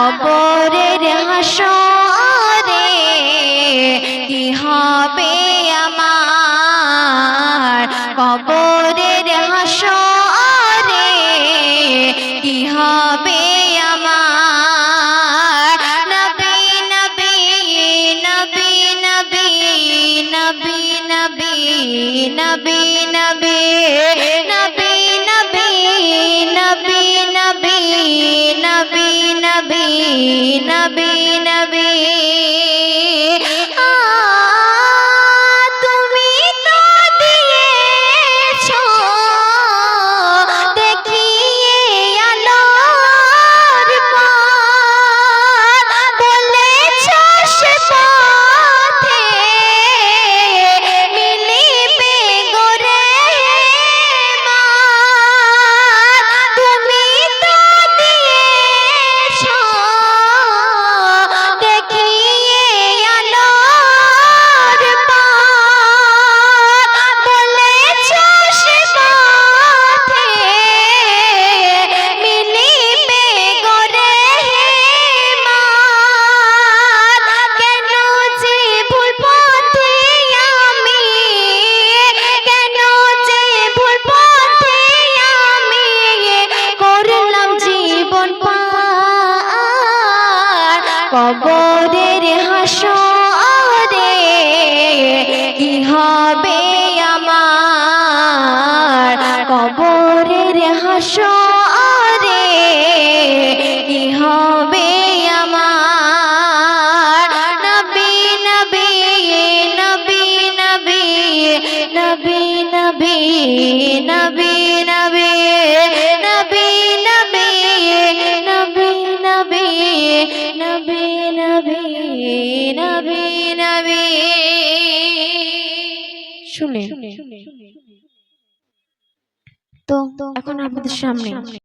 কবরের হাসরে কি হবে আমার? কবরের হাসরে কি হবে আমার? নবী নবী নবী নবী নবী নবী নবী নবী নবী নবী নবী। হাসরে কি হবে আমার নবী নবী নবী নবী নবী নবী নবী নবী নবী নবী নবী নবী নবী নবী নবী নবী শুনে তো এখন আমাদের সামনে।